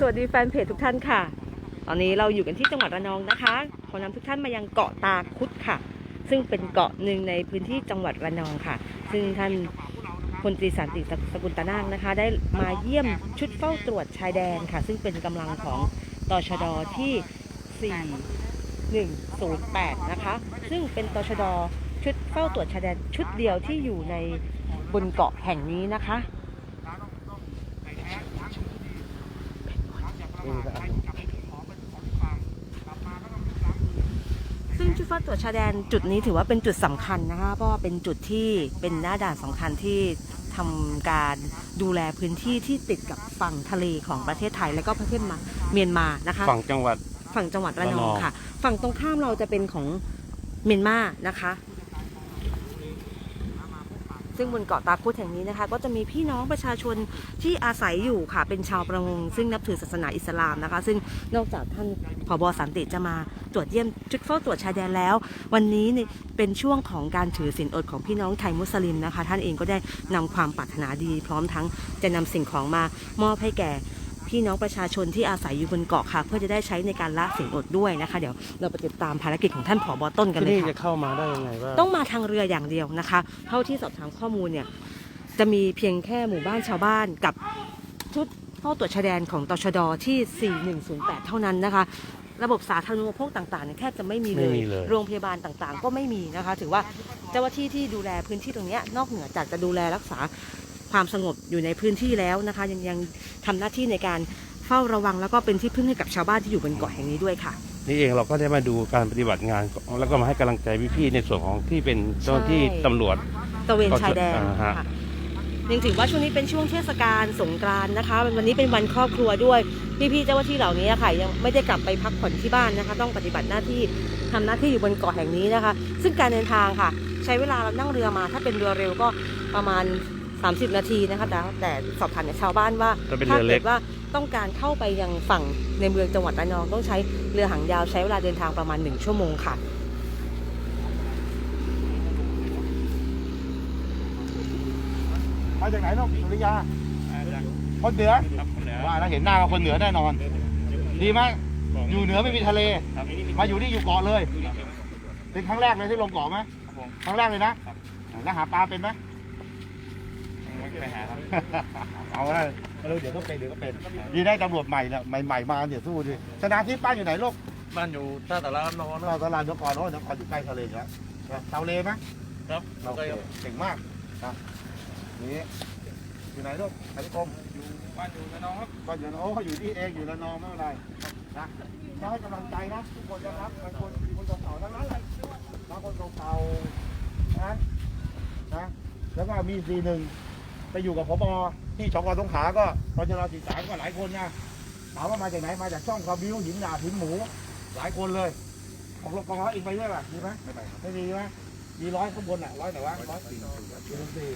สวัสดีแฟนเพจทุกท่านค่ะ ตอนนี้เราอยู่กันที่จังหวัดระนองนะคะ ขอนำทุกท่านมายังเกาะตาคุดค่ะ ซึ่งเป็นเกาะหนึ่งในพื้นที่จังหวัดระนองค่ะ ซึ่งท่านพลตรีสันติสกุลตานาคนะคะ ได้มาเยี่ยมชุดเฝ้าตรวจชายแดนค่ะ ซึ่งเป็นกำลังของตชดที่ 4108 นะคะ ซึ่งเป็นตชดชุดเฝ้าตรวจชายแดนชุดเดียวที่อยู่ในบนเกาะแห่งนี้นะคะ ซึ่งจุดเฝ้าตรวจชายแดนจุดนี้ถือว่าเป็นจุดสำคัญนะคะเพราะว่าเป็นจุดที่เป็นหน้าด่านสำคัญที่ทำการดูแลพื้นที่ที่ติดกับฝั่งทะเลของประเทศไทยและก็ประเทศมาเมียนมานะคะ ฝั่งจังหวัด ฝั่งจังหวัดระนระนอองงค่ะ ฝั่งตรงข้ามเราจะเป็นของเมียนมานะคะ ซึ่งบนเกาะตาคุดแห่งนี้นะคะ ก็จะมีพี่น้องประชาชนที่อาศัยอยู่ค่ะ เป็นชาวประมง ซึ่งนับถือศาสนาอิสลามนะคะ ซึ่งนอกจากท่านผบสันติจะมาตรวจเยี่ยมจุดเฝ้าตรวจชายแดนแล้ว วันนี้เนี่ยเป็นช่วงของการถือศีลอดของพี่น้องไทยมุสลิมนะคะ ท่านเองก็ได้นำความปรารถนาดี พร้อมทั้งจะนำสิ่งของมามอบให้แก่ พี่น้องประชาชนที่อาศัยอยู่บนเกาะค่ะ เพื่อจะได้ใช้ในการละศีลอดด้วยนะคะ เดี๋ยวเราไปติดตามภารกิจของท่านผอบอต้นกันที่เลยนี่ค่ะจะเข้ามาได้ยังไงบ้างต้องมาทางเรืออย่างเดียวนะคะ เท่าที่สอบถามข้อมูลเนี่ยจะมีเพียงแค่หมู่บ้านชาวบ้านกับชุดเฝ้าตรวจชายแดนของตชดที่ 4108 เท่านั้นนะคะ ระบบสาธารณูปโภคต่างๆเนี่ยแทบจะไม่มีเลไม่ยมีเลยโรงพยาบาลต่างๆ ก็ไม่มีนะคะ ถือว่าเจ้าหน้าที่ที่ดูแลพื้นที่ตรงเนี้ยนอกเหนือจากจะดูแลรักษา ความสงบอยู่ในพื้นที่แล้วนะคะ ยังยังทำหน้าที่ในการเฝ้าระวังแล้วก็เป็นที่พึ่งให้กับชาวบ้านที่อยู่บนเกาะแห่งนี้ด้วยค่ะ นี่เองเราก็ได้มาดูการปฏิบัติงานของแล้วก็มาให้กำลังใจพี่ๆในส่วนของที่เป็นเจ้าหน้าที่ใช่ตำรวจตระเวนชายแดนอ่าฮะ ค่ะ ยังถือว่าช่วงนี้เป็นช่วงเทศกาลสงกรานต์นะคะ วันนี้เป็นวันครอบครัวด้วย พี่ๆเจ้าหน้าที่เหล่านี้ค่ะยังไม่ได้กลับไปพักผ่อนที่บ้านนะคะ ต้องปฏิบัติหน้าที่ทำหน้าที่อยู่บนเกาะแห่งนี้นะคะ ซึ่งการเดินทางค่ะ ใช้เวลาเรานั่งเรือมา ถ้าเป็นเรือเร็วก็ประมาณ 30 นาทีนะคะแต่แต่สอบถามจากชาวบ้านว่าถ้าเป็นถ้าเรือเล็เกิกดว่าต้องการเข้าไปยังฝั่งในเมืองจังหวัดระนองต้องใช้เรือหางยาวใช้เวลาเดินทางประมาณ 1 ชั่วโมงค่ะ มาจากไหนเนาะสุริยาคนเหนือว่าแล้วเห็นหน้าก็คนเหนือแน่นอน ดีไหมอยู่เหนือไม่มีทะเล มาอยู่นี่อยู่เกาะเลย เป็นครั้งแรกเลยที่ลงเกาะไหมครั้งแรกเลยนะ แล้วหาปลาเป็นไหม เอาละเออเดี๋ยวก็เป็นเดี๋ยวก็เป็นดีได้ตำรวจใหม่เนี่ยใหม่ๆมาเดี๋ยวสู้ดิชนะที่ป้านอยู่ไหนลูกบ้านอยู่ท่าตะลานอนเราตลาดนครโอ้นครอยู่ใกล้ทะเลอยู่แล้วเตาเลไหมครับโอเคเก่งมากนะนี่อยู่ไหนลูกไหนกรมอยู่บ้านอยู่กับน้องครับก็อยู่โอ้อยู่ที่เองอยู่ละนองไม่เป็นไรนะก็ให้กำลังใจนะทุกคนนะครับบางคนคนเก่าๆทั้งนั้นเลยบางคนเก่าๆนะนะแล้วก็มีสีหนึ่ง ไปอยู่กับพบที่ชกสงขลาก็ตอนจราสีสามก็หลายคนนะถามว่ามาจากไหนมาจากช่องความบิ้วหินหนาหินหมู หลายคนเลยของรถกองร้อยอีกไปด้วยป่ะมีไหมไม่ไปไม่มีไหมมีร้อยข้างบนอะร้อยไหนวะร้อยสี่สี่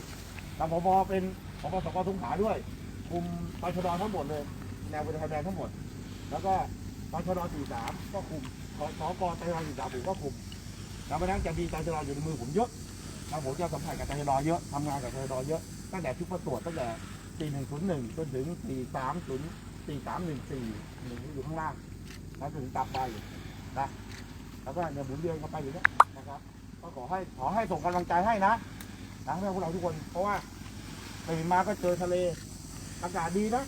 ทางพบเป็นพบสกสงขลาด้วยคุมตชดทั้งหมดเลย แนวบริหารแดนทั้งหมด แล้วก็ตชด43ก็คุมสสกตชด43ผมก็คุมแล้วเพราะฉะนั้นจะมีตชดอยู่ในมือผมเยอะแล้วผมจะสัมผัสกับตชดเยอะทำงานกับตชดเยอะ ตั้งแต่ชุดประตรวจตั้งแต่4101จนถึง430 4314หนึ่งอยู่ข้างล่างแล้วถึงตับไปนะแล้วก็เนี่ยหมุนเวียนกันไปอยู่เนี่ยนะครับ ก็ขอให้ขอให้ส่งกำลังใจให้นะนะให้พวกเราทุกคน เพราะว่าตื่นมาก็เจอทะเลอากาศดีนะ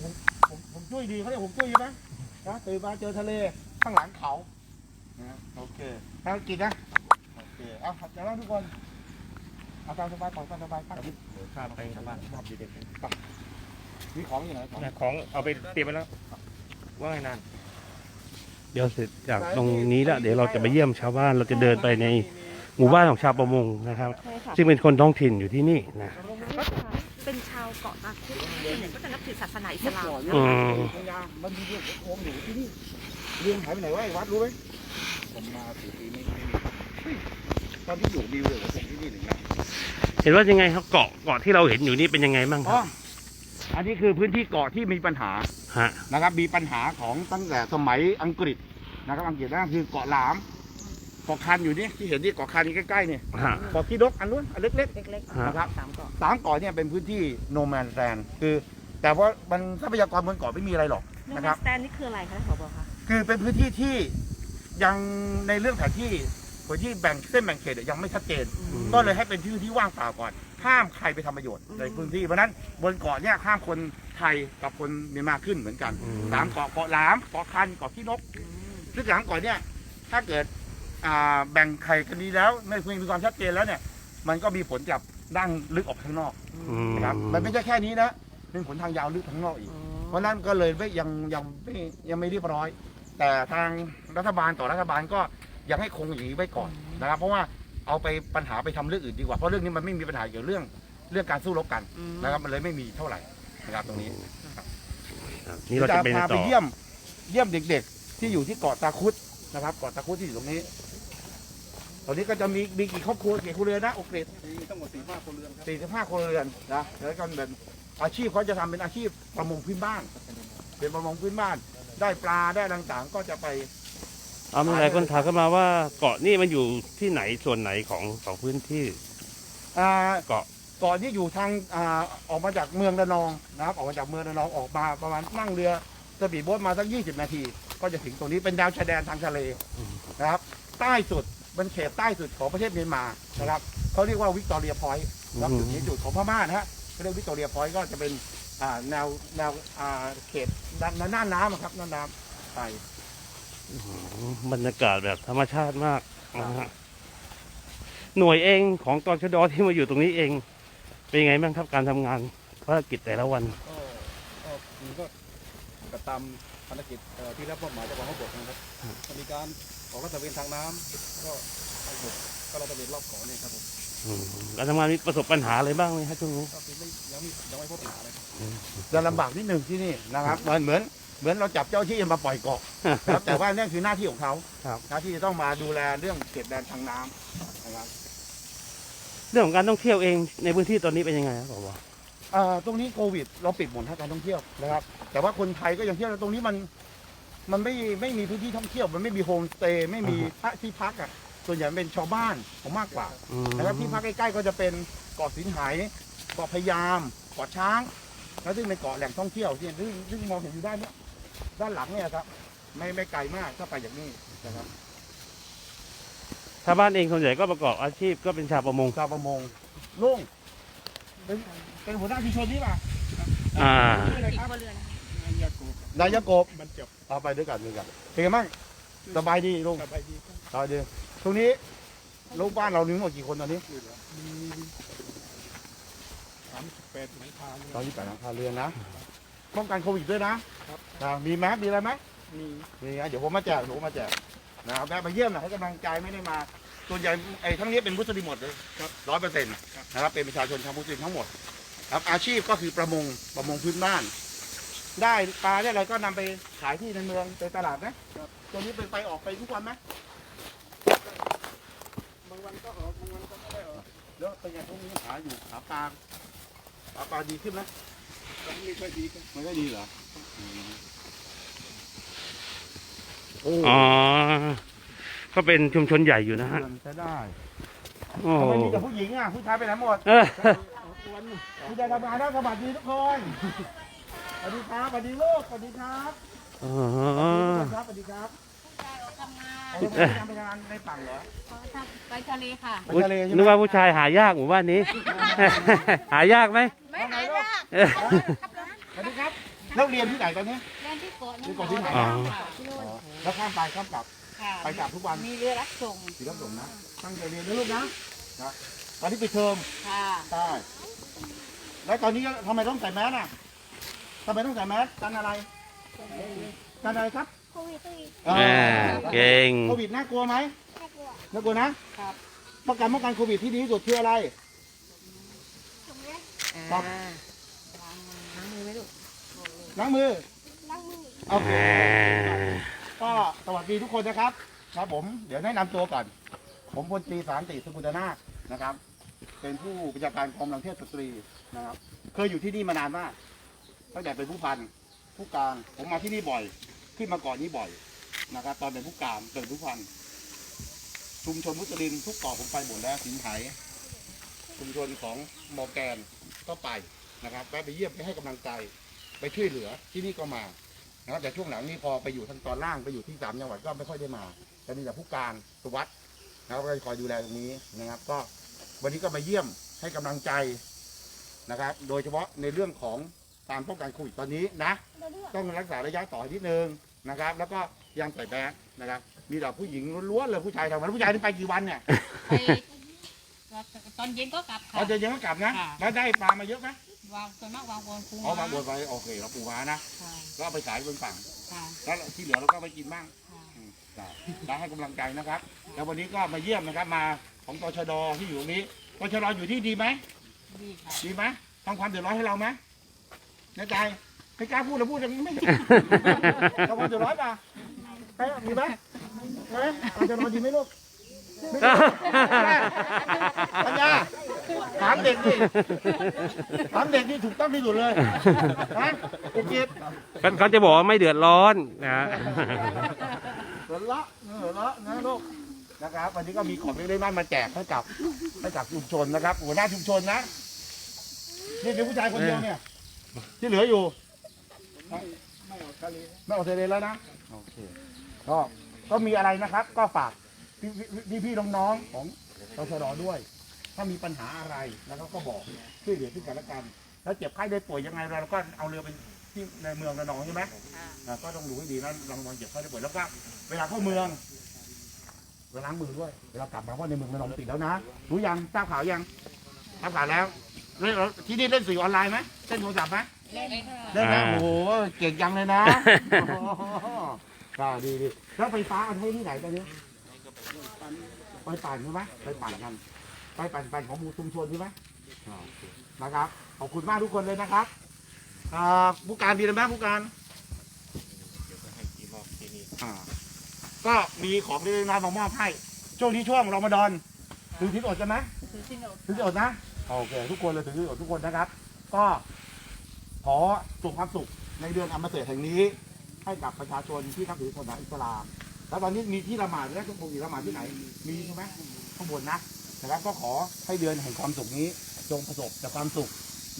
ผมผมผมช่วยดีเขาเรียกผมช่วยใช่ไหมนะตื่นมาเจอทะเลข้างหลังเขานะโอเคภารกิจนะโอเคเอาขอบใจมากทุกคน เอาตามสบายต่อตามสบายตั้งที่ข้ามไปทางบ้านมอบดีเด็ดไปมีของอยู่ไหนของของเอาไปเตรียมไปแล้ว ว่าไงนานเดี๋ยวเสร็จจากตรงนี้แล้วเดี๋ยวเราจะไปเยี่ยมชาวบ้านเราจะเดินไปในหมู่บ้านของชาวประมงนะครับใช่ค่ะซึ่งเป็นคนท้องถิ่นอยู่ที่นี่นะก็จะเป็นชาวเกาะตาคุดส่วนใหญ่ก็จะนับถือศาสนาอิสลามอืมมันมีเรื่องโค้งอยู่ที่นี่เรื่องหายไปไหนวะไอ้วัดรู้ไหมผมมาสี่ปีไม่ไม่มีต อนที่อยู่ดิวเลยผมที่นี่หนึ่งนะเห็นว่ายังไงครับเกาะเกาะที่เราเห็นอยู่นี่เป็นยังไงบ้างคอ๋รัอบอันนี้คือพื้นที่เกาะที่มีปัญหาฮะนะครับ มีปัญหาของตั้งแต่สมัยอังกฤษนะครับ อังกฤษนั่นคือเกาะหลามเกาะคันอยู่นี่ที่เห็นที่เกาะคันนี่ใกล้ๆเนี่ยฮะ เกาะขี้นกอันนู้นอันเล็ก เล็กฮะ นะครับๆสามเกาะๆสามเกาะเนี่ยเป็นพื้นที่โนแมนแลนคือ แต่ว่ามันทรัพยากรบนเกาะไม่มีอะไรหรอกโนนะแมครับสแตนนี่คืออะไรคะท่านผบคะคือเป็นพื้นที่ที่ยังในเรื่องแผนที่ พื้นที่แบ่งเส้นแบ่งเขตเนี่ยยังไม่ชัดเจน ก็เลยให้เป็นที่ที่ว่างเปล่าก่อน ห้ามใครไปทำประโยชน์อืมในพื้นที่ เพราะฉะนั้นบนเกาะเนี่ยห้ามคนไทยกับคนเมียนมาขึ้นเหมือนกันอืม สามเกาะเกาะหลามเกาะคันเกาะขี้นกซึ่งสามเกาะเนี่ยถ้าเกิดอ่าแบ่งไข่กันดีแล้วไม่มีความชัดเจนแล้วเนี่ย มันก็มีผลกับด้านลึกออกข้างนอกอืม นะครับมันไม่ใช่แค่นี้นะเป็นผลทางยาวลึกข้างนอกอีก เพราะฉะนั้นก็เลยไม่ยังยังไม่ยังไม่เรียบร้อย แต่ทางรัฐบาลต่อรัฐบาลก็ ยังให้คงอย่างนี้ไว้ก่อนนะครับ เพราะว่าเอาไปปัญหาไปทำเรื่องอื่นดีกว่าเพราะเรื่องนี้มันไม่มีปัญหาเกี่ยวกับเรื่องเรื่องการสู้รบกันนะครับมันเลยไม่มีเท่าไหร่นะครับตรงนี้นี่เราจะไปพาไปต่อเยี่ยมเยี่ยมเด็ก ๆ ที่อยู่ที่เกาะตาคุดนะครับเกาะตาคุดที่อยู่ตรงนี้ ตอนนี้ก็จะมีมีกี่ครอบครัวกี่ครัวเรือนนะโอเคมีทั้งหมดสี่ห้าคนเรือนครับสี่สิบห้าครัวเรือนนะแล้วก็เป็นอาชีพเขาจะทำเป็นอาชีพประมงพื้นบ้าน เป็นประมงพื้นบ้าน ได้ปลาได้ต่างๆ ก็จะไป เอามีหลายคนถามเข้ามาว่าเกาะนี่มันอยู่ที่ไหนส่วนไหนของของพื้นที่อ่าเกาะเก่อนที่อยู่ทางอ่าออกมาจากเมืองระนองนะครับ ออกมาจากเมืองระนองออกมาประมาณนั่งเรือสปีดโบ๊ทมาสักยี่สิบนาที ก็จะถึงตรงนี้เป็นแนวชายแดนทางทะเลนะครับ ใต้สุดเป็นเขตใต้สุดของประเทศเมียนมานะครับเขาเรียกว่าวิกตอเรียพอยต์ครับจุดนี้จุดของพม่านะฮะเขาเรียกวิกตอเรียพอยต์ก็จะเป็นอ่าแนวแนวอ่าเขตด้านหน้าน้ำอะครับหน้าน้ำไปอืม บรรยากาศแบบธรรมชาติมากนะฮะหน่วยเองของตชดที่มาอยู่ตรงนี้เอง เป็นยังไงบ้างครับการทำงานภารกิจแต่ละวันก็ก็มันก็กตามภารกิจเอ่อที่รับมอบหมายจากกองทัพบกนะครับก็มีการออกลาดตระเวนทางน้ำก็ทางบกก็ลาดตระเวนรอบเกาะเนี่ยครับผมอืมการทำงานมีประสบปัญหาอะไรบ้างไหมครับช่วงนี้ก็คือไม่ยังไม่ยังไม่พบปัญหาเลยครับจะลำบากนิดหนึ่งที่นี่นะครับเหมือนเหมือน เหมือนเราจับเจ้าที่มาปล่อยเกาะนะครับแต่ว่านี่คือหน้าที่ของเขาครับ หน้าที่จะต้องมาดูแลเรื่องเขตแดนทางน้ำนะครับเรื่องของการท่องเที่ยวเองในพื้นที่ตอนนี้เป็นยังไงครับผอเอ่อตรงนี้โควิด เราปิดหมดให้การท่องเที่ยวนะครับ แต่ว่าคนไทยก็ยังเที่ยวตรงนี้มัน มันไม่ไม่มีพื้นที่ท่องเที่ยว มันไม่มีโฮมสเตย์ไม่มีพระที่พักอะส่วนใหญ่เป็นชาวบ้านผมมากกว่าอืมนะครับที่พักใกล้ๆก็จะเป็นเกาะสินไหายเกาะพะยามเกาะช้างแล้วซึ่งเป็นเกาะแหล่งท่องเที่ยวที่ซึ่งซึ่งมองเห็นอยู่ด้านเนี้ย ด้านหลังเนี่ยครับ ไม่ไม่ไกลมากถ้าไปอย่างนี้นะครับชาวบ้านเองส่วนใหญ่ก็ประกอบอาชีพก็เป็นชาวประมง ชาวประมงลุงเป็นเป็นหัวหน้าชุมชนนี่ป่ะอ่า ชื่ออะไรครับนายกบมันจบเอาไปด้วยกันด้วยกันเป็นไงบ้างสบายดีลุงสบายดีสบายดีตรงนี้ลูกบ้านเรามีทั้งหมดกี่คนตอนนี้สามสิบแปดหลังคาตอนนี้แปดหลังคาเรือนนะป้องกันโควิดด้วยนะอ่า มีแมสมีอะไรไหมมีมีนะเดี๋ยวผมมาแจกเดี๋ยวผมมาแจกนะครับแวะมาเยี่ยมหน่อยให้กำลังใจไม่ได้มาส่วนใหญ่ไอ้ทั้งนี้เป็นมุสลิมหมดเลยร้อยเปอร์เซ็นต์นะครับเป็นประชาชนชาวมุสลิมทั้งหมดครับอาชีพก็คือประมงประมงพื้นบ้าน ได้ปลาได้อะไรก็นำไปขายที่ในเมืองไปตลาดไหมตัวนี้เป็นไปออกไปทุกวันไหมบางวันก็ออกบางวันก็ไม่ได้ออกแล้วเป็นไงพวกนี้หาอยู่หาปลาหาปลาดีขึ้นไหมก็ไม่ค่อยดีกันมันก็ดีเหรออืม โอ้อ๋อก็เป็นชุมชนใหญ่อยู่นะฮะเงินใช้ได้โอ้ทำไมมีแต่ผู้หญิงอะผู้ชายไปไหนหมด เออผู้ชายทำงานแล้วสวัสดีทุกคนสวัสดีครับสวัสดีลูกสวัสดีครับอ๋อสวัสดีครับสวัสดีครับทำงานเอาแล้วไปทำไปงานในฝั่งเหรอเขาทำไปทะเลค่ะ ไปทะเลใช่ไหมนึกว่าผู้ชายหายากหมู่บ้านนี้ หายากไหมไม่หายากเออสวัสดีครับแล้วเรียนที่ไหนตอนนี้ เล่นที่โกะที่โกะที่ไหนอ๋อที่นู่นแล้วข้ามไปข้ามกลับ ค่ะไปกลับทุกวันมีเรือรับส่งสีรับส่งนะ ตั้งใจเรียนนะลูกนะนะตอนนี้ปิดเทอมค่ะใช่แล้วตอนนี้ทำไมต้องใส่แมสอะทำไมต้องใส่แมสกันอะไร กันอะไรครับโควิดโควิดอ่าอ่าเก่ง โควิดน่ากลัวไหมน่ากลัวน่ากลัวนะ ครับป้องกันป้องกันโควิดที่ดีที่สุดคืออะไร ถูกไหม ครับล้างมือไหมลูกล้างมือล้างมือ โอเคก็สวัสดีทุกคนนะครับ ครับผมเดี๋ยวแนะนำตัวก่อน ผมพลตรีสารติสกุลนาคนะครับ เป็นผู้บัญชาการกองกำลังเทพสตรีนะครับ เคยอยู่ที่นี่มานานมากตั้งแต่เป็นผู้พันผู้การผมมาที่นี่บ่อย ขึ้นมาก่อนนี้บ่อยนะครับ ตอนเป็นผู้การเป็นผู้พันชุมชนมุสลิมทุกเกาะผมไปหมดแล้วสินไหชุมชนของมอแกนก็ไปนะครับแวะไปเยี่ยมไปให้กำลังใจ ไปช่วยเหลือที่นี่ก็มา นะครับแต่ช่วงหลังนี่พอไปอยู่ทางตอนล่างไปอยู่ที่สามจังหวัดก็ไม่ค่อยได้มาจะมีแต่ผู้การสุวัสด์นะครับก็จะคอยดูแลตรงนี้นะครับ ก็วันนี้ก็มาเยี่ยมให้กำลังใจนะครับ โดยเฉพาะในเรื่องของการป้องกันโควิดตอนนี้นะ ต้องรักษาระยะต่อนิดนึงนะครับ แล้วก็ยังใส่แมสนะครับ มีแต่ผู้หญิงล้วนๆเลยผู้ชายทำวันผู้ชายนี่ไปกี่วันเนี่ยไปตอนเย็นก็กลับค่ะเราจะยังไม่กลับนะค่ะแล้วได้ปลามาเยอะไหม วางส่วนมากวางบนคูเอามาบนไปโอเคเราปูม้านะค่ะก็เอาไปขายบนฝั่งค่ะแล้วที่เหลือเราก็เอาไปกินบ้างค่ะอืมได้ได้ให้กำลังใจนะครับ แล้ววันนี้ก็มาเยี่ยมนะครับมาของตชดที่อยู่ตรงนี้ตชดอยู่ที่ดีไหมดีค่ะดีไหมทำความเดือดร้อนให้เราไหมแน่ใจไม่กล้าพูดแล้วพูดยังไม่ ทำความเดือดร้อนป่ะใช่ดีไหมใช่ไหมตชดดีไหมลูก ไม่ดีปัญญา ถามเด็กดิถามเด็กนี่ถูกต้องที่สุดเลยนะโอเคเขาเขาจะบอกว่าไม่เดือดร้อนนะหัวเราะหัวเราะนะลูกนะครับวันนี้ก็มีของเล็กๆน้อยๆมาแจกให้กับให้กับชุมชนนะครับหัวหน้าชุมชนนะนี่เป็นผู้ชายคนเดียวเนี่ย ที่เหลืออยู่ ไม่ออกทะเลไม่ออกทะเลแล้วนะโอเคก็ก็มีอะไรนะครับ ก็ฝากพี่พี่พี่น้องๆของตชดด้วย ถ้ามีปัญหาอะไรแล้วก็บอกช่วยเหลือซึ่งกันและกัน แล้วเจ็บไข้ได้ป่วยยังไงเราก็เอาเรือไปที่ในเมืองระนองใช่ไหมอ่าก็ต้องดูให้ดีนะระวังเจ็บไข้ได้ป่วยแล้วก็เวลาเข้าเมืองเวลาล้างมือด้วยเวลากลับมาเพราะในเมืองระนองติดแล้วนะรู้ยังทราบข่าวยังทราบข่าวแล้วเล่นที่นี่เล่นสื่อออนไลน์ไหมเล่นโทรศัพท์ไหมเล่นค่ะเล่นนะอ่าโอ้โหเก่งจังเลยนะโอ้โหก็ดีดีแล้วไฟฟ้าเอาไว้ที่ไหนตอนนี้ไปปั่นใช่ไหมไปปั่นกัน ไปปั่นปั่นของหมู่ชุมชนใช่ไหมอ่าโอเคนะครับ ขอบคุณมากทุกคนเลยนะครับอ่าผู้การดีนะแม่ผู้การอ่าก็มีของเล็กๆน้อยๆมามอบให้ ช่วงนี้ช่วงรอมฎอนถือทิศอดใช่ไหมคือที่หนูถือทิศอดนะ โอเค ทุกคนเลยถือทิศอดทุกคนนะครับ ก็ขอส่งความสุขในเดือนอัมเสดแห่งนี้ ให้กับประชาชนที่นับถือศาสนาอิสลาม แล้วตอนนี้มีที่ละหมาดและทุกคนละหมาดที่ไหน มีใช่ไหมข้างบนนะ นะครับก็ขอให้เดือนแห่งความสุขนี้ จงประสบแต่ความสุข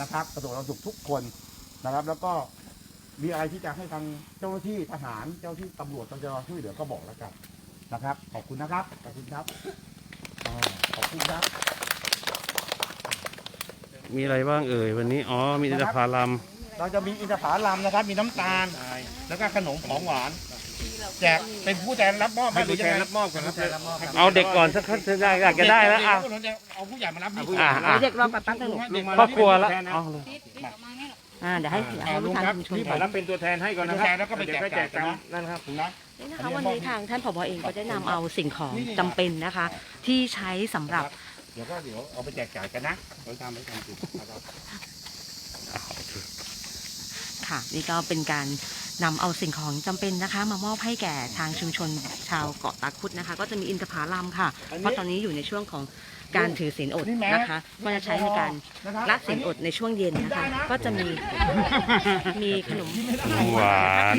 นะครับ ประสบความสุขทุกคนนะครับ แล้วก็มีอะไรที่จะให้ทางเจ้าหน้าที่ทหารเจ้าหน้าที่ตำรวจตำรวจช่วยเหลือก็บอกแล้วกันนะครับ ขอบคุณนะครับขอบคุณครับอ่าขอบคุณครับ มีอะไรบ้างเอ่ยวันนี้อ๋อมีอินทผลัม เราจะมีอินทผลัมนะครับ มีน้ำตาล แล้วก็ขนมของหวาน แจกเป็นผู้แทนรับมอบให้หรือยังไงรับมอบกันครับเอาเด็กก่อนสักขั้นจะได้อยากจะได้แล้วอะ เอาผู้ใหญ่มารับดีอะเดี๋ยวเด็กรอแป๊บนึงลูกครอบครัวแล้วเอาเลยติดติดออกมาเนี่ยหรออ่าเดี๋ยวให้ให้ผู้ทานชุมชนนี่ก่อนรับเป็นตัวแทนให้ก่อนนะครับแล้วก็ไปแจกจ่ายกันนั่นครับถึงนะ นี่นะคะวันนี้ทางท่านผบเองก็ได้นำเอาสิ่งของจำเป็นนะคะ ที่ใช้สำหรับ เดี๋ยวก็เดี๋ยวเอาไปแจกจ่ายกันนะเดี๋ยวทำไปทำสินะครับ ค่ะนี่ก็เป็นการ นำเอาสิ่งของจำเป็นนะคะ มามอบให้แก่ทางชุมชนชาวเกาะตาคุดนะคะ ก็จะมีอินทผลัมค่ะ เพราะตอนนี้อยู่ในช่วงของ การถือศีลอดนะคะ ก็จะใช้ในการละศีลอดในช่วงเย็นนะคะ ก็จะมีมีขนมหวาน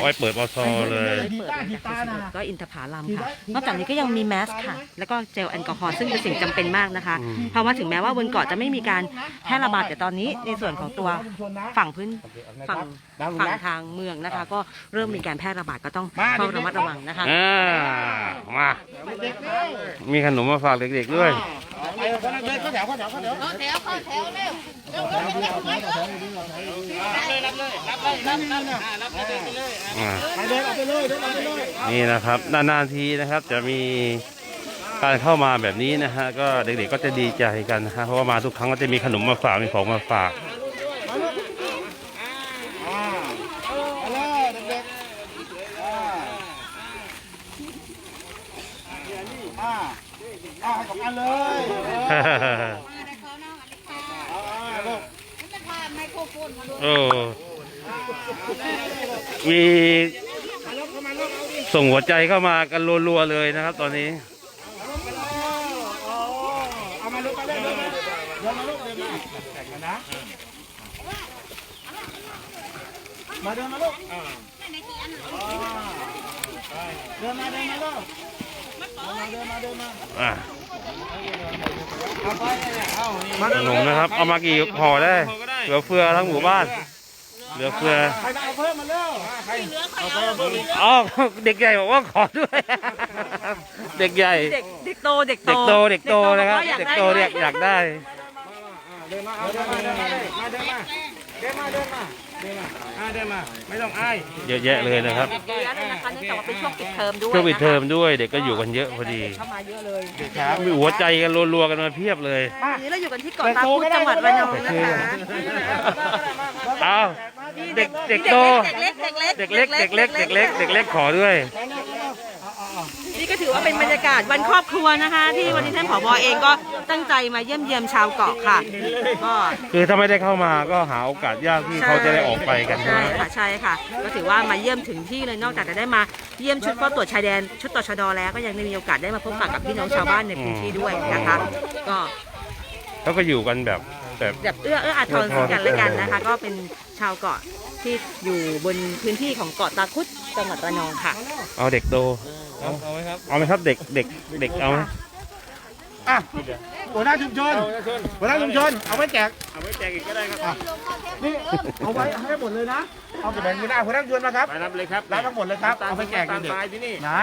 ไว้เปิดปอซอเลยไว้เปิดนะคะก็อินทผลัมค่ะ นอกจากนี้ก็ยังมีแมสค่ะ แล้วก็เจลแอลกอฮอล์ซึ่งเป็นสิ่งจำเป็นมากนะคะอืมเพราะว่าถึงแม้ว่าบนเกาะจะไม่มีการแพร่ระบาดแต่ตอนนี้ในส่วนของตัวฝั่งพื้นฝั่งฝั่งทางเมืองนะคะ ก็เริ่มมีการแพร่ระบาดก็ต้องเฝ้าระมัดระวังนะคะอ่ามาเด็กเร็วมีขนมมาฝากเด็กๆด้วยไปคนละ เดินเข้าแถวเข้าแถวเข้าแถวเข้าแถวเข้าแถวเร็วอ่าไปเดินออกไปเลยเดินออกไปเลยนี่นะครับนานๆทีนะครับจะมีการเข้ามาแบบนี้นะฮะก็เด็กๆก็จะดีใจกันนะฮะเพราะว่ามาทุกครั้งก็จะมีขนมมาฝากมีของมาฝากอ่เอาเลยเด็กๆอ่าอ่าอ่าให้กับอันเลย โอ้มีส่งหัวใจเข้ามากันรัวๆเลยนะครับ ตอนนี้มาเดินมาลูกเดินมาเดินมาลูก อ่าเดินมาเดินมาลูกเดินมาเดินมาอะเอาไปเลยเอานี่ขนมนะครับ เอามากี่ห่อได้ เหลือเฟือทั้งหมู่บ้านอเหลือเฟือใครมาเอาเพิ่มมาเร็วใครเอาเพิ่มเพิ่มอีกอ๋อเด็กใหญ่บอกว่าขอด้วย เด็กใหญ่ เด็กเด็กโต เด็กโต เด็กโตเด็กโตนะครับอยาเด็กได้โตเรียกอยากได้เดินมาเอาเดินมาเดินมาเดินมาเดินมาเดินมาเดินมา อ่าเดินมา ไม่ต้องอายเยอะแยะเลยนะครับเยอะเลยนะคะเนื่องจากว่าเป็นช่วงปิดเทอมด้วยช่วงปิดเทอมนะคะด้วยเด็กก็อยู่กันเยอะพอดีเข้ามาเยอะเลยครับมีหัวใจกันรัวๆกันมาเพียบเลยวันนี้เราอยู่กันที่เกาะตาพุธจังหวัดระนองนะคะอ้าวเด็กเด็กโตเด็กเล็กเด็กเล็กเด็กเล็กเด็กเล็กเด็กเล็กเด็กเล็กขอด้วย นี่ก็ถือว่าเป็นบรรยากาศวันครอบครัวนะคะ ที่วันนี้ท่านผบเองก็ตั้งใจมาเยี่ยมเยียมชาวเกาะค่ะก็คือถ้าไม่ได้เข้ามาก็หาโอกาสยากที่เขาจะได้ออกไปกันใช่นะค่ะใช่ค่ะ ก็ถือว่ามาเยี่ยมถึงที่เลยนอกจากจะได้มาเยี่ยมชุดเฝ้าตรวจชายแดนชุดตชดแล้วก็ยังได้มีโอกาสได้มาพบปะกับพี่น้องชาวบ้านในพื้นที่ด้วยนะคะ ก็เขาก็อยู่กันแบบแบบ แบบเอื้อเอื้ออาทรซึ่งกันและกันนะคะ ก็เป็นชาวเกาะที่อยู่บนพื้นที่ของเกาะตาคุดจังหวัดระนองค่ะ เอาเด็กโต เอาเอาไหมครับเอาไหมครับเด็กเด็กเด็กเอาไหมอะหัวหน้าชุมชนหัวหน้าชุมชนเอาไว้แจกเอาไว้แจกอีกก็ได้ครับนี่เอาไว้ให้หมดเลยนะเอาไปแบ่งหัวหน้าหัวหน้าชุมชนมาครับไปรับเลยครับรับทั้งหมดเลยครับเอาไปแจกเด็กตายที่นี่ๆนะ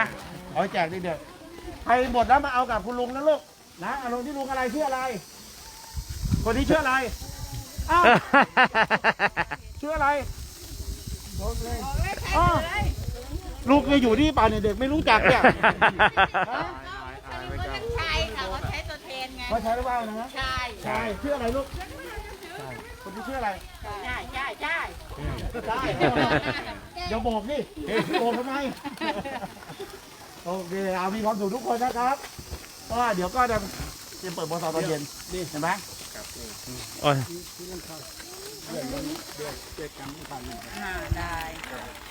เอาไปแจกเด็กๆใครหมดแล้วมาเอากับคุณลุงนะลูกนะเอาลงที่ลุงอะไรชื่ออะไร คนนี้ชื่ออะไรอ้าวชื่ออะไรบอกเลยอ้าว ลูกเคยอยู่ที่ป่าเนี่ยเด็กไม่รู้จักเนี่ยฮะใช่ค่ะเขาใช้ตัวเทนไงว่าใช่หรือเปล่านะใช่ใช่ชื่ออะไรลูกใช่คนนี้ชื่ออะไรใช่ใช่ใช่ใช่เดี๋ยวบอกดิบอกทำไมโอเคเอามีความสุขทุกคนนะครับก็เดี๋ยวก็จะเตรียมเปิดบอลตอนเย็นนี่เห็นไหมโอ้ย ได้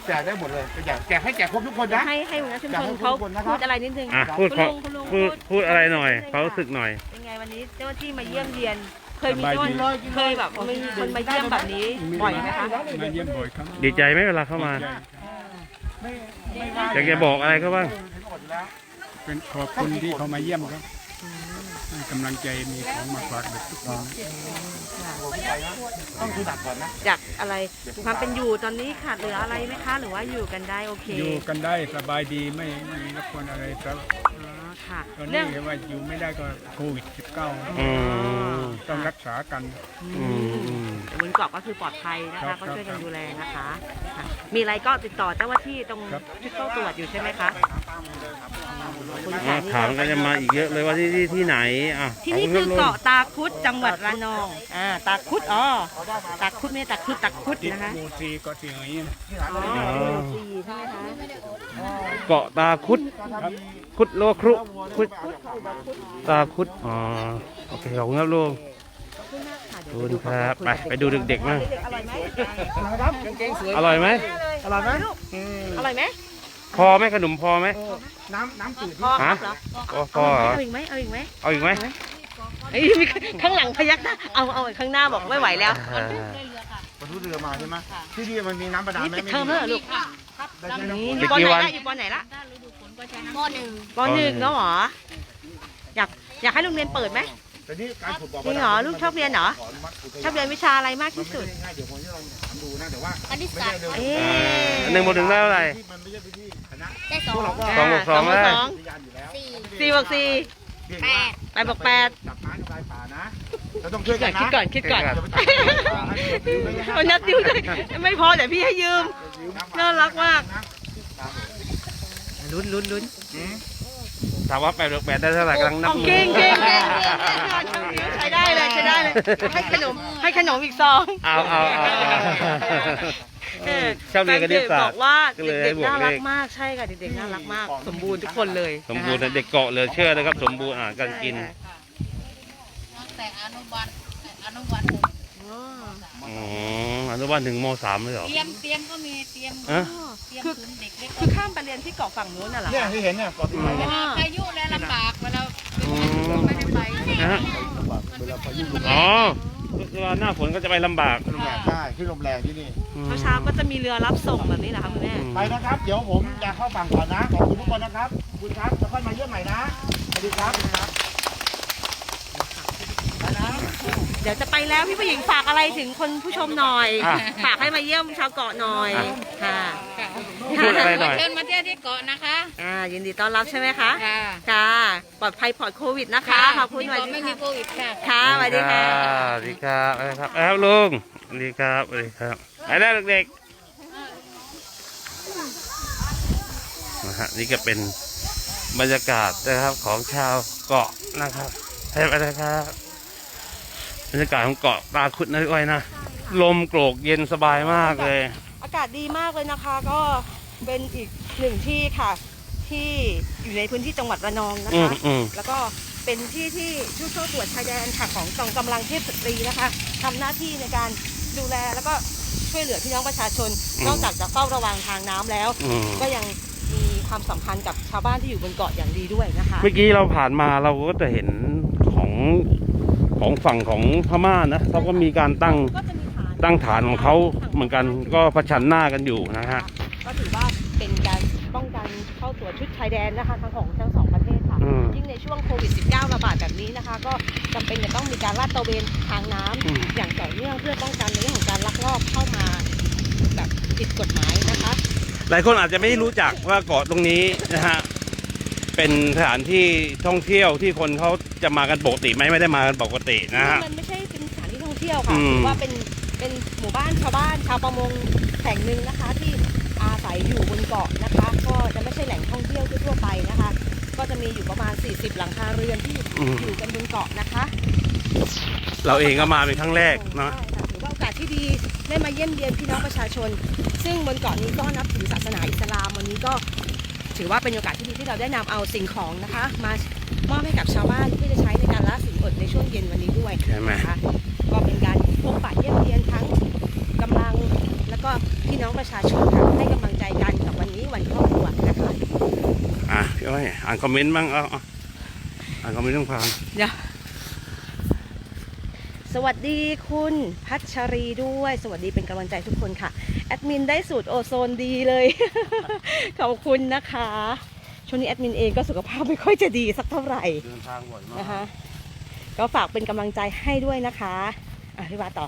แจกได้หมดเลยแจกแจกให้แจกครบทุกคนนะ ให้ให้หัวหน้าชุมชนเขาพูดอะไรนิดนึงอะพูดคุณลุงคุณลุงพูดพูดอะไรหน่อยเขามรู้สึกหน่อยเป็นไงวันนี้เจ้าหน้าที่มาเยี่ยมเยียน เคยมีเจ้าหน้าที่เคยแบบมีคนมาเยี่ยมแบบนี้บ่อยไหมคะมาเยี่ยมบ่อยครับดีใจไหมเวลาเข้ามาอยากจะบอกอะไรเขาบ้างเป็นขอบคุณที่เขามาเยี่ยมครับ กำลังใจมีของมาฝากเด็กทุกคนต้องคือดักก่อนนะจากอะไรความเป็นอยู่ตอนนี้ขาดเหลืออะไรไหมคะ หรือว่าอยู่กันได้โอเคอยู่กันได้สบายดีไม่ไม่รบกวนอะไรครับอ๋อค่ะตอนเรื่นี้องเห็นว่าอยู่ไม่ได้ก็โควิดอืม -19 ต้องรักษากันอืมอืมบนเกาะก็คือปลอดภัยนะครัคะบก็ช่วยกันครับดูแลนะคะค่ะมีอะไรก็ติดต่อเจ้าหน้าที่ตรงครับชุดเข้าตรวจอยู่ใช่ไหมคะข อบคุณอะค่ะถามกันจะมาอีกเยอะเลยว่าที่ที่ที่ไหนอะที่นี่คือเกาะตาคุดจังหวัดระนอง อ่า ตาคุดอ๋อตาคุดไม่ใช่ตาคุดตาคุดติดนะคะหมูซีก็ที่อย่างนี้นะอ๋ออ๋อสี่ใช่ไหมคะเกาะตาคุด คุดโลครุคุดตาคุดอ๋อโอเคขอบคุณครับลุงขอบคุณครับไปไปดูเด็กๆมั่งเด็กๆอร่อยไหมนะครับกางเกงสวยอร่อยไหมอร่อยไหมอร่อยไหม พอไหมขนมพอไหมน้ำน้ำจืดพอครับเหรอพอพอเหรอเอาอีกไหมเอาอีกไหมเอาอีกไหมเอ้ยมีข้างหลังพยักหน้าเอาเอาข้างหน้าบอกไม่ไหวแล้วอ่าบรรทุกเรือมาใช่ไหมที่นี่มันมีน้ำประดานี่ไหมปิดเทอมแล้วเหรอลูกได้ใช่ไหมนี่อยู่ปอไหนละอยู่ปอไหนละมหนึ่งปอหนึ่งแล้วเหรออยากอยากให้โรงเรียนเปิดไหม แต่นี่การขุดบ่อจริงเหรอลูกชอบเรียนเหรอขออนุมัติอุทชอบเรียนวิชาอะไรมากที่สุด มันไม่ได้ง่ายเดี๋ยวผมจะลองถามดูนะแต่ว่าคณิตศาสตร์เอ๊อ่าหนึ่งบวกหนึ่งได้เท่าไหร่ ที่มันไม่ใช่พื้นที่คณะได้สอพวกงเราก็สองบวกสองบวกได้สองพยานอยู่แล้วสี่ สี่บวกสี่เพียงแปว่าดแปดบวกแปด จับไม้ทำลายป่านะเราต้องช่วยกันนะคิดก่อนคิดก่อนอย่าไปจับไม้ทำลายป่านะเดี๋ยวมันจะ วันนัดติวเลยไม่พอแต่พี่ให้ยืม น่ารักมาก ลุ้นลุ้นลุ้น ถามว่าแปดบวกแปดได้เท่าไหร่กำลังนับเก่งเก่งเก่งใช้ได้เลยใช้ได้เลย ให้ขนมให้ขนมอีกซองเอาเอาเอาเอาเออชอบเรียนคณิตศาสตร์บอกว่าก็เลยให้เด็กบวกๆน่ารักเลขมากใช่ค่ะเด็กๆน่ารักมาก สมบูรณ์ทุกคนเลย สมบูรณ์นะเด็กเกาะเหลือเชื่อนะครับ สมบูรณ์อ่านการกินตั้งแต่อนุบาลอนุบาลหนึ่ง อ๋ออ๋ออนุบาลถึงมสามเลยเหรอ เตรียมเตรียมก็มีเตรียมอะเตรียมศูนย์เด็กเล็กคือข้ามไปเรียนที่เกาะฝั่งนู้นน่ะเหรอเนี่ยคะ ที่เห็นเนี่ยก่อนที่ไปเวเนี่ยลาพายุแล้วลำบากเวลาอืม ไม่ได้ไปนะฮะอ๋อเวลาหน้าฝนก็จะไปลำบากลมแรงใช่ที่ลมแรงที่นี่ อืมเช้าๆก็จะมีเรือรับส่งแบบนี้เหรอคะคุณแม่ ไปนะครับ เดี๋ยวผมจะเข้าฝั่งก่อนนะ ขอบคุณทุกคนนะครับขอบคุณครับ แล้วค่อยมาเยี่ยมใหม่นะ สวัสดีครับสวัสดีครับไปนะ เดี๋ยวจะไปแล้วพี่ผู้หญิงฝากอะไรถึงคนผู้ชมหน่อย อะฝากให้มาเยี่ยมชาวเกาะหน่อยค่ะ ค่ะ พูดอะไรหน่อย เชิญมาเที่ยวที่เกาะนะคะอ่ายินดีต้อนรับใช่ไหมคะ ค่ะค่ะ ปลอดภัยปลอดโควิดนะคะ ขอบคุณที่สวัสเกาะดีไม่มีค่ะโควิดค่ะ ค่ะสวัสดีค่ะ สวัสดีครับสวัสดีครับเอาลุงสวัสดีครับสวัสดีครับไปแล้วเด็กๆนะฮะนี่ก็เป็นบรรยากาศนะครับของชาวเกาะนะครับให้ไปนะครับ บรรยากาศของเกาะตาคุดนะพี่อ้อยนะลมโกรกเย็นสบายมากเลย อากาศดีมากเลยนะคะ ก็เป็นอีกหนึ่งที่ค่ะ ที่อยู่ในพื้นที่จังหวัดระนองนะอืมคะ อืม แล้วก็เป็นที่ที่ชุดเข้าตรวจชายแดนค่ะของกองกำลังเทพสตรีนะคะทำหน้าที่ในการดูแลแล้วก็ช่วยเหลือพี่น้องประชาชนนอกจากจะเฝ้าระวังทางน้ำแล้ว อืมก็ยังมีความสัมพันธ์กับชาวบ้านที่อยู่บนเกาะอย่างดีด้วยนะคะ เมื่อกี้เราผ่านมาเราก็จะเห็นของ ของฝั่งของพม่านะเขาก็มีการตั้งก็จะมีฐานตั้งฐานของเขาเหมือนกันก็ประชันหน้ากันอยู่นะฮะก็ถือว่าเป็นการป้องกันเข้าตรวจชุดชายแดนนะคะทั้งของทั้งสองประเทศค่ะ อืม ยิ่งในช่วงโควิด -19 ระบาดแบบนี้นะคะ ก็จำเป็นจะต้องมีการลาดตระเวนทางน้ำอืม อย่างต่อเนื่องเพื่อป้องกันในเรื่องของการลักลอบเข้ามาแบบผิดกฎหมายนะคะ หลายคนอาจจะไม่รู้จักว่าเกาะตรงนี้นะฮะ เป็นสถานที่ท่องเที่ยวที่คนเขาจะมากันปกติไหมไม่ได้มากันปกตินะฮะ มันไม่ใช่เป็นสถานที่ท่องเที่ยวค่ะอืม ถือว่าเป็นเป็นหมู่บ้านชาวบ้านชาวประมงแห่งหนึ่งนะคะ ที่อาศัยอยู่บนเกาะนะคะ ก็จะไม่ใช่แหล่งท่องเที่ยวทั่วๆไปนะคะ ก็จะมีอยู่ประมาณ 40 หลังคาเรือนที่อืมอยู่กันบนเกาะนะคะเราเองก็มาเป็นครั้งแรกเนาะใช่ค่ะถือว่าโอกาสที่ดีได้มาเยี่ยมเยียนพี่น้องประชาชน ซึ่งบนเกาะนี้ก็นับถือศาสนาอิสลามวันนี้ก็ ถือว่าเป็นโอกาสที่ดีที่เราได้นำเอาสิ่งของนะคะ มามอบให้กับชาวบ้านเพื่อจะใช้ในการละสินอดในช่วงเย็นวันนี้ด้วยใช่ไหมนะคะก็เป็นการพบปะเยี่ยมเยียนทั้งกำลัง แล้วก็พี่น้องประชาชนค่ะให้กำลังใจกันกับวันนี้วันครอบครัวนะคะอะพี่อ้อยอ่านคอมเมนต์บ้างเอาเอาอ่านคอมเมนต์ต้องฟังเดี๋ยว สวัสดีคุณพัชรีด้วย สวัสดีเป็นกำลังใจทุกคนค่ะ แอดมินได้สูตรโอโซนดีเลย ขอบคุณนะคะ ช่วงนี้แอดมินเองก็สุขภาพไม่ค่อยจะดีสักเท่าไหร่เดินทางบ่อยมากนะคะ ก็ฝากเป็นกำลังใจให้ด้วยนะคะอะพี่วาต่อ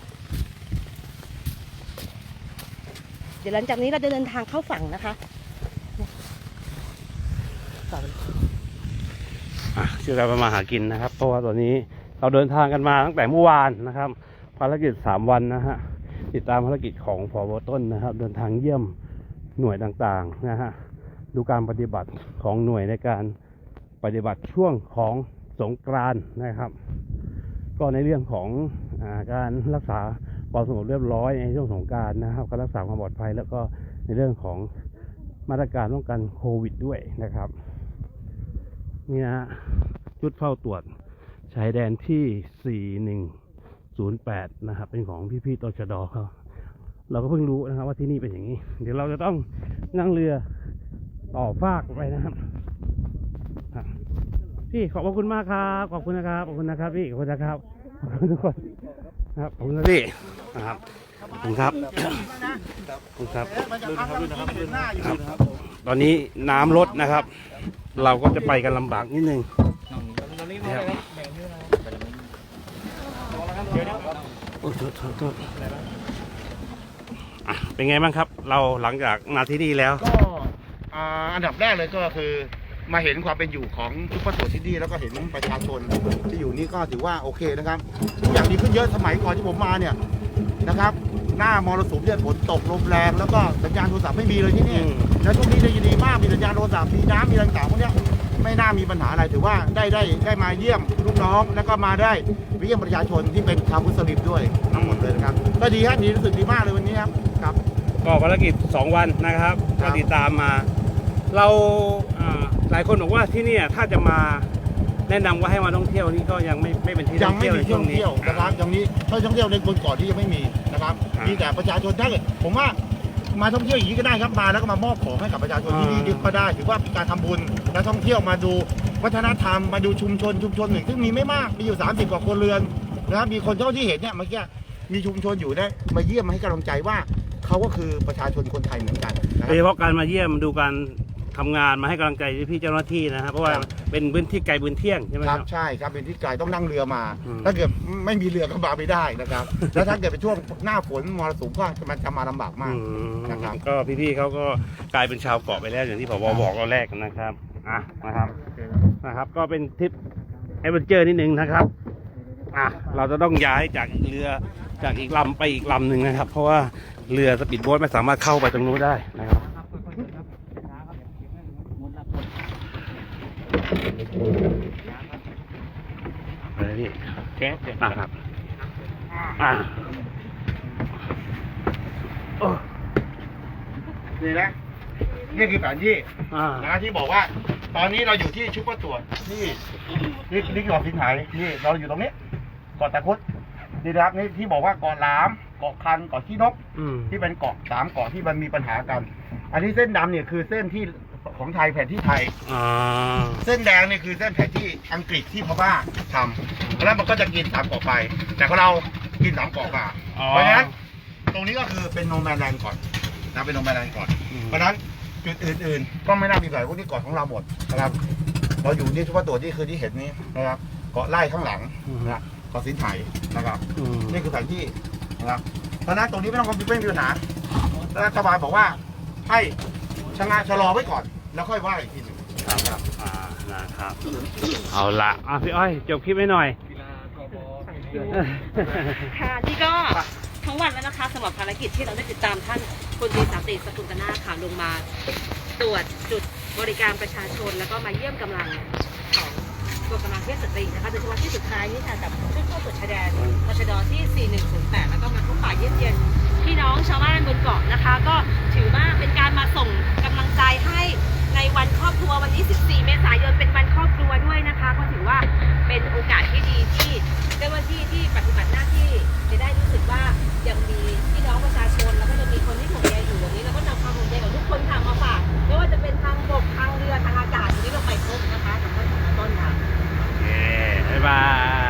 เดี๋ยวหลังจากนี้เราจะเดินทางเข้าฝั่งนะคะต่อเลย อะชื่อการมาหากินนะครับ เพราะว่าตอนนี้ เราเดินทางกันมาตั้งแต่เมื่อวานนะครับ ภารกิจสามวันนะฮะติดตามภารกิจของพบต้นนะครับ เดินทางเยี่ยมหน่วยต่างๆนะฮะดูการปฏิบัติของหน่วยในการปฏิบัติช่วงของสงกรานนะครับ ก็ในเรื่องของอาการรักษาความสงบเรียบร้อยในช่วงสงกรารนะครับการรักษาความปลอดภัย แล้วก็ในเรื่องของมาตรการป้องกันโควิดด้วยนะครับนี่นะฮะชุดเฝ้าตรวจ ชายแดนที่ 4108 นะครับ เป็นของพี่ๆตชดเขาเราก็เพิ่งรู้นะครับว่าที่นี่เป็นอย่างนี้ เดี๋ยวเราจะต้องนั่งเรือต่อฟากไปนะครับพี่ขอบคุณมากครับ ขอบคุณนะครับ ขอบคุณนะครับพี่ ขอบคุณนะครับ ขอบคุณทุกคนครับ ขอบคุณพี่นะครับขอบคุณครับ ขอบคุณครับมันจะพักแล้วมันเป็นหน้าอยู่นะครับตอนนี้น้ำลดนะครับ เราก็จะไปกันลำบากนิดนึงนะครับ โอ้โทษโทษโทษอะเป็นไงบ้างครับ เราหลังจากมาที่นี่แล้ว ก็อ่าอันดับแรกเลยก็คือมาเห็นความเป็นอยู่ของชุดประสวดที่นี่แล้วก็เห็นประชาชนที่อยู่นี่ก็ถือว่าโอเคนะครับทุกอย่างดีขึ้นเยอะสมัยก่อนที่ผมมาเนี่ยนะครับ หน้ามรสุมเนี่ยฝนตกลมแรงแล้วก็สัญญาณโทรศัพท์ไม่มีเลยที่นี่แล้วช่วงนี้ได้ยินดีมากมีสัญญาณโทรศัพท์มีน้ำมีอะไรต่างพวกเนี้ย ไม่น่ามีปัญหาอะไรถือว่าได้ได้ได้มาเยี่ยมลูกน้อง แล้วก็มาได้ไปเยี่ยมประชาชนที่เป็นชาวมุสลิมด้วยทั้งหมดเลยนะครับก็ดีครับดีรู้สึกดีมากเลยวันนี้ครับครับก็ภารกิจ 2 วันนะครับครัก็บติดตามมา เราอ่าหลายคนบอกว่าที่เนี่ยถ้าจะมาแนะนำว่าให้มาท่องเที่ยวนี่ก็ยังไม่ไม่เป็นที่ยัท่องงไม่เที่ยวมีในที่ช่วท่งองนี้เที่ยวนะครับยังนี้ถ้าท่องเที่ยวในบนเกาะที่ยังไม่มีนะครับอ่ามีมีแต่ประชาชนถ้าเกิดผมว่า มาท่องเที่ยวอย่างนี้ก็ได้ครับมาแล้วก็มามอบของให้กับประชาชนที่นี่อ่าก็ได้ถือว่าเป็นการทำบุญและท่องเที่ยวมาดูวัฒนธรรมมาดูชุมชนชุมชนหนึ่งซึ่งมีไม่มากมีอยู่ 30กว่าคนเรือนนะครับมีคนเท่าที่เห็นเนี่ยเมื่อกี้มีชุมชนอยู่ได้มาเยี่ยมมาให้กำลังใจว่าเขาก็คือประชาชนคนไทยเหมือนกันนะคโดยเฉรับพาะการมาเยี่ยมดูการ ทำงานมาให้กำลังใจพี่เจ้าหน้าที่นะครับเพราะว่าครับ เป็นพื้นที่ไกลพื้นเที่ยงใช่ไหมคครัรับบใช่ครับเป็นที่ไกลต้องนั่งเรือมา อืม ถ้าเกิดไม่มีเรือก็มาไม่ได้นะครับ แล้วถ้าเกิดเป็นช่วงหน้าฝนมรสุมก็มันจะมาลำบากมาก อืมนะครับ ก็พี่ๆเขาก็กลายเป็นชาวเกาะไปแล้วอย่างที่ผบบอกเราแรกนะครับอะนะครับนะครับ ก็เป็นทริปแอดเวนเจอร์นิดนึงนะครับอะเราจะต้องย้ายจากอีกเรือจากอีกลำไปอีกลำหนึ่งนะครับ เพราะว่าเรือสปีดโบ๊ทไม่สามารถเข้าไปตรงนู้นได้นะครับ อะไรพี่แก๊สนะครับอ่าโอ้นี่นะ นี่คือแผนที่อ่านะที่บอกว่า ตอนนี้เราอยู่ที่ชุปเปอร์ตรวจที่นี่นี่เกาะสินไหนี่เราอยู่ตรงนี้เกาะตะคุดนี่นะครับนี่ที่บอกว่าเกาะหลามเกาะคันเกาะขี้นก อืมที่เป็นเกาะสามเกาะที่มันมีปัญหากัน อันนี้เส้นดำเนี่ยคือเส้นที่ ของไทยแผนที่ไทย อ่า เส้นแดงเนี่ยคือเส้นแผนที่อังกฤษที่พม่าทำแล้วมันก็จะกินสามเกาะไป แต่ของเรากินสามเกาะมาอ๋อเพราะฉะนั้นตรงนี้ก็คือเป็นโนแมนแลนด์ก่อนนะเป็นโนแมนแลนด์ก่อน อืม เพราะฉะนั้นจุดอื่นๆ ก็ไม่น่ามีปัญหาพวกนี้เกาะของเราหมดนะครับ เราอยู่นี่เฉพาะตัวที่คือที่เห็นนี้นะครับ เกาะไร่ข้างหลังนะเกาะสินไถนะครับ อืมนี่คือแผนที่นะครับเพราะฉะนั้นตรงนี้ไม่ต้องกังวลไม่มีปัญหารัฐบาลบอกว่าให้ชะงะชะลอไว้ก่อน แล้วค่อยว่าอีกทีหนึงครับอ่านะครับ เอาละอะพี่อ้อย จบคลิปให้หน่อย ค่ะที่ก็ทั้งวันแล้วนะคะสำหรับภารกิจที่เราได้ติดตามท่านพลตรีสามติสกุลตนาค่ะลงมาตรวจจุดบริการประชาชนแล้วก็มาเยี่ยมกำลังของกองกำลังเพื่อสตรีนะคะโดยเฉพาะที่สุดท้ายนี้ค่ะกับชุดเข้าตรวจชายแดนตชดที่ 4108 แล้วก็มาทุ่งป่าเยี่ยมเยียนพี่น้องชาวบ้านบนเกาะนะคะ ก็ถือว่าเป็นการมาส่งกำลังใจให้ ในวันครอบครัววันที่ 14 เมษายนเป็นวันครอบครัวด้วยนะคะ ก็ถือว่าเป็นโอกาสที่ดีที่เจ้าหน้าที่ที่ปฏิบัติหน้าที่จะได้รู้สึกว่ายังมีพี่น้องประชาชน แล้วก็ยังมีคนที่ห่วงใยอยู่วันนี้เราก็นำความห่วงใยของทุกคนค่ะมาฝากไม่ว่าจะเป็นทางบกทางเรือทางอากาศวันนี้เราไปครบนะคะจากต้นถึงต้นค่ะโอเคบ๊ายบาย